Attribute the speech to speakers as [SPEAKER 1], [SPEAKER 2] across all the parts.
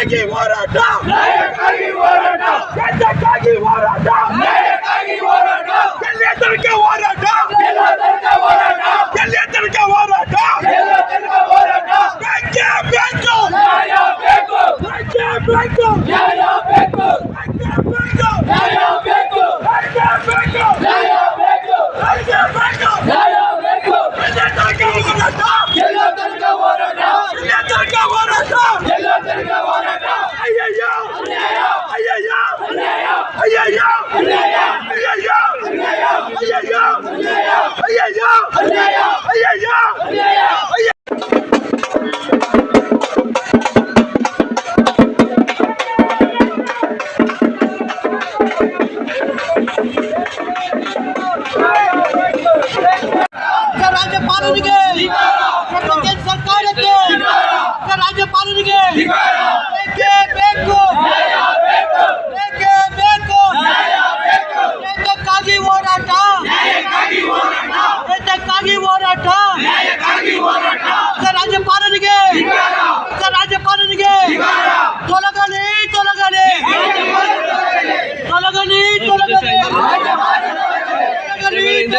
[SPEAKER 1] ನ್ಯಾಯಕ್ಕಾಗಿ ಹೋರಾಟ ನ್ಯಾಯಕ್ಕಾಗಿ ಹೋರಾಟ ರಾಜ್ಯಕ್ಕಾಗಿ ಹೋರಾಟ ನ್ಯಾಯಕ್ಕಾಗಿ ಹೋರಾಟ ಎಲ್ಲೇ ತನಕ ಹೋರಾಟ ಎಲ್ಲ ತನಕ ಹೋರಾಟ ಎಲ್ಲೇ ತನಕ
[SPEAKER 2] ಹೋರಾಟ ಎಲ್ಲ ತನಕ ಹೋರಾಟ ಬೇಕೇ ಬೇಕು ನ್ಯಾಯ ಬೇಕು ಬೇಕೇ ಬೇಕು ನ್ಯಾಯ ಬೇಕು ಬೇಕೇ ಬೇಕು ನ್ಯಾಯ राज्यपाल राज्यपाल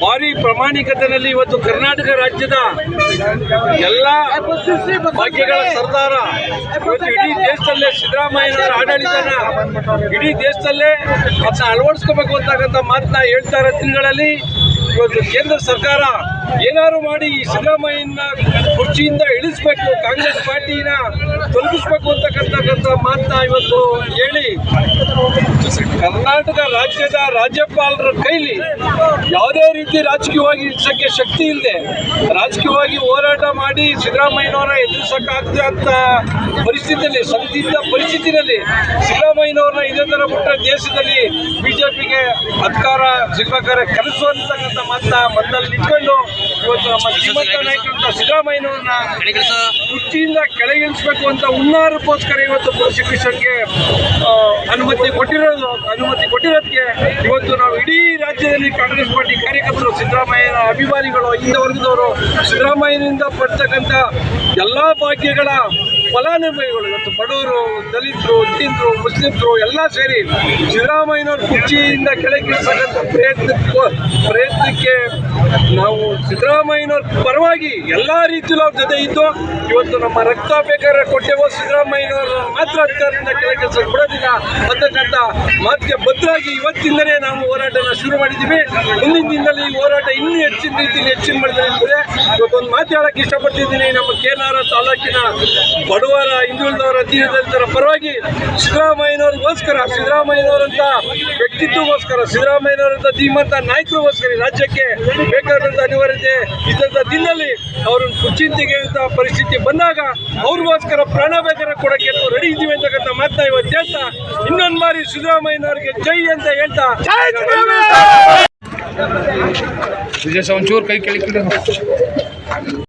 [SPEAKER 3] ಭಾರಿ ಪ್ರಾಮಾಣಿಕತೆಯಲ್ಲಿ ಇವತ್ತು ಕರ್ನಾಟಕ ರಾಜ್ಯದ ಎಲ್ಲ ಭಾಗ್ಯಗಳ ಸರ್ದಾರ. ಇವತ್ತು ಇಡೀ ದೇಶದಲ್ಲೇ ಸಿದ್ದರಾಮಯ್ಯನವರ ಆಡಳಿತನ ಇಡೀ ದೇಶದಲ್ಲೇ ಅದನ್ನ ಅಳವಡಿಸ್ಕೋಬೇಕು ಅಂತಕ್ಕಂಥ ಮಾತನ್ನ ಹೇಳ್ತಾ ಇರೋ ದಿನಗಳಲ್ಲಿ ಇವತ್ತು ಕೇಂದ್ರ ಸರ್ಕಾರ ಏನಾದ್ರು ಮಾಡಿ ಈ ಸಿದ್ದರಾಮಯ್ಯನ ಕುರ್ಚಿಯಿಂದ ಇಳಿಸ್ಬೇಕು, ಕಾಂಗ್ರೆಸ್ ಪಾರ್ಟಿನ ತೊಲಗಿಸ್ಬೇಕು ಅಂತಕ್ಕಂಥಕ್ಕಂಥ ಮಾತನ್ನ ಇವತ್ತು ಹೇಳಿ. ಕರ್ನಾಟಕ ರಾಜ್ಯದ ರಾಜ್ಯಪಾಲರ ಕೈಲಿ ರೀತಿ ರಾಜಕೀಯವಾಗಿ ಇಳಿಸಕ್ಕೆ ಶಕ್ತಿ ಇಲ್ಲದೆ ರಾಜಕೀಯವಾಗಿ ಹೋರಾಟ ಮಾಡಿ ಸಿದ್ದರಾಮಯ್ಯನವರ ಎದುರಿಸೋಕ್ಕಾಗ್ತದೆ ಅಂತ ಪರಿಸ್ಥಿತಿಯಲ್ಲಿ ಸಂದಿಗ್ಧ ಪರಿಸ್ಥಿತಿನಲ್ಲಿ ಸಿದ್ದರಾಮಯ್ಯನವ್ರನ್ನ ಇದೇ ಥರ ಬಿಟ್ಟರೆ ದೇಶದಲ್ಲಿ ಬಿಜೆಪಿಗೆ ಅಧಿಕಾರ ಸಿಗ್ಬೇಕಾದ್ರೆ ಕನಸು ಅಂತಕ್ಕಂಥ ಮಾತನ್ನ ಮನದಲ್ಲಿ ಇಟ್ಕೊಂಡು ಇವತ್ತು ನಮ್ಮ ಶ್ರೀಮಂತ ನಾಯಕರಂತ ಸಿದ್ದರಾಮಯ್ಯನವ್ರನ್ನ ಕುರ್ಚಿಯಿಂದ ಕೆಳಗಿಳಿಸ್ಬೇಕು ಅಂತ ಹುನ್ನಾರಕ್ಕೋಸ್ಕರ ಇವತ್ತು ಪ್ರಾಸಿಕ್ಯೂಷನ್ಗೆ ಅನುಮತಿ ಕೊಟ್ಟಿರೋದು, ಅನುಮತಿ ಕೊಟ್ಟಿರೋದಕ್ಕೆ ಇವತ್ತು ನಾವು ಇಡೀ ರಾಜ್ಯದಲ್ಲಿ ಕಾಂಗ್ರೆಸ್ ಪಾರ್ಟಿ ಕಾರ್ಯಕರ್ತರು ಸಿದ್ದರಾಮಯ್ಯನ ಅಭಿಮಾನಿಗಳು ಹಿಂದೆ ವರ್ಗದವರು ಸಿದ್ದರಾಮಯ್ಯನಿಂದ ಪಡ್ತಕ್ಕಂಥ ಎಲ್ಲ ಭಾಗ್ಯಗಳ ಫಲಾನುಭವಿಗಳು ಇವತ್ತು ಬಡವರು, ದಲಿತರು ದೀನರು ಮುಸ್ಲಿಮ್ರು ಎಲ್ಲ ಸೇರಿ ಸಿದ್ದರಾಮಯ್ಯನವ್ರ ಕುರ್ಚಿಯಿಂದ ಕೆಳಗಿಳಿಸತಕ್ಕಂಥ ಪ್ರಯತ್ನ, ಪ್ರಯತ್ನಕ್ಕೆ ನಾವು ಸಿದ್ದರಾಮಯ್ಯನವ್ರ ಪರವಾಗಿ ಎಲ್ಲ ರೀತಿಯಲ್ಲೂ ಅವ್ರ ಜೊತೆ ಇದ್ದು, ಇವತ್ತು ನಮ್ಮ ರಕ್ತ ಬೇಕಾದ್ರೆ ಕೊಟ್ಟೆವೋ ಸಿದ್ದರಾಮಯ್ಯನವರು ಮಾತ್ರ ಅಧಿಕಾರದಿಂದ ಕೆಳಗಿಳಿಸಕ್ಕೆ ಬಿಡೋದಿಲ್ಲ ಅಂತಕ್ಕಂಥ ಮಾತಿಗೆ ಬದ್ಧರಾಗಿ ಇವತ್ತಿಂದಲೇ ನಾವು ಹೋರಾಟನ ಶುರು ಮಾಡಿದ್ದೀವಿ. ಮುಂದಿನ ದಿನದಲ್ಲಿ ಈ ಹೋರಾಟ ಇನ್ನೂ ಹೆಚ್ಚಿನ ರೀತಿಯಲ್ಲಿ ಹೆಚ್ಚಿನ ಮಾಡಿದ್ರೆ ಇವತ್ತೊಂದು ಮಾತು ಹೇಳಕ್ಕೆ ಇಷ್ಟಪಡ್ತಿದ್ದೀನಿ. ನಮ್ಮ ಕೇನಾರ ತಾಲೂಕಿನ ಬಡವರ ಹಿಂದುಳಿದವರ ದೀನದಲಿತರ ಪರವಾಗಿ ಸಿದ್ದರಾಮಯ್ಯನವ್ರಿಗೋಸ್ಕರ ಸಿದ್ದರಾಮಯ್ಯನವರಂತ ವ್ಯಕ್ತಿತ್ವಗೋಸ್ಕರ ಸಿದ್ದರಾಮಯ್ಯನವರಂತ ಧೀಮಂತ ನಾಯಕರಿಗೋಸ್ಕರ ಈ ರಾಜ್ಯಕ್ಕೆ ಬೇಕಾದಂಥ ಅನಿವಾರ್ಯತೆ ಇದ್ದಂಥ ದಿನದಲ್ಲಿ ಅವ್ರನ್ನ ಕುಚಿಂತಿಗೆ ಅಂತ ಪರಿಸ್ಥಿತಿ ಬಂದಾಗ ಅವ್ರಿಗೋಸ್ಕರ ಪ್ರಾಣ ಬೇಕಾದ್ರೆ ಕೊಡಕ್ಕೆ ರೆಡಿ ಇದ್ದೀವಿ ಅಂತಕ್ಕಂಥ ಮಾತನ್ನ ಇವತ್ತು ಹೇಳ್ತಾ ಇನ್ನೊಂದು ಬಾರಿ ಸಿದ್ದರಾಮಯ್ಯನವರಿಗೆ ಜೈ ಅಂತ ಹೇಳ್ತಾ
[SPEAKER 4] ವಿಜಯ್ ಒಂಚೂರು ಕೈ ಕೆಳಗೆ